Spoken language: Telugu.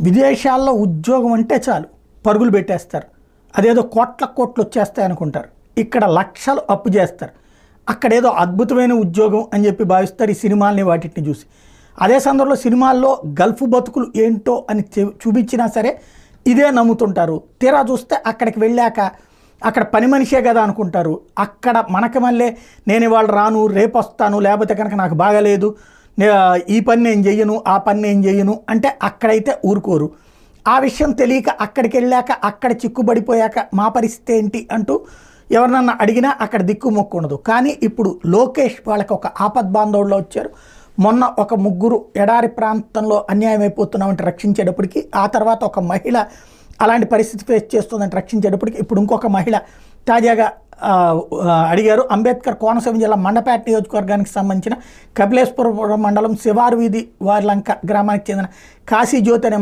విదేశాల్లో ఉద్యోగం అంటే చాలు. పరుగులు పెట్టేస్తారు. అదేదో కోట్ల కోట్లు వచ్చేస్తాయి అనుకుంటారు. ఇక్కడ లక్షలు అప్పు చేస్తారు. అక్కడ ఏదో అద్భుతమైన ఉద్యోగం అని చెప్పి భావిస్తారు ఈ సినిమాల్ని వాటిని చూసి. అదే సందర్భంలో సినిమాల్లో గల్ఫ్ బతుకులు ఏంటో అని చూపించినా సరే ఇదే నమ్ముతుంటారు. తీరా చూస్తే అక్కడికి వెళ్ళాక అక్కడ పని మనిషే కదా అనుకుంటారు. అక్కడ మనకి మళ్ళీ నేను ఇవాళ రాను రేపు వస్తాను లేకపోతే కనుక నాకు బాగాలేదు ఈ పని నేను చెయ్యను ఆ పని నేను చెయ్యను అంటే అక్కడైతే ఊరుకోరు. ఆ విషయం తెలియక అక్కడికి వెళ్ళాక అక్కడ చిక్కుబడిపోయాక మా పరిస్థితి ఏంటి అంటూ ఎవరినన్నా అడిగినా అక్కడ దిక్కు మొక్కు ఉండదు. కానీ ఇప్పుడు లోకేష్ వాళ్ళకి ఒక ఆపద్ బాంధవుల్లో వచ్చారు. మొన్న ఒక ముగ్గురు ఎడారి ప్రాంతంలో అన్యాయం అయిపోతున్నామంటే రక్షించేటప్పటికి ఆ తర్వాత ఒక మహిళ అలాంటి పరిస్థితి ఫేస్ చేస్తుందని రక్షించేటప్పటికి ఇప్పుడు ఇంకొక మహిళ తాజాగా అడిగారు అంబేద్కర్ కోనసీమ జిల్లా మండపేట నియోజకవర్గానికి సంబంధించిన కపిలేశ్వరపురం మండలం శివారు వీధి వారిలంక గ్రామానికి చెందిన కాశీ జ్యోతి అనే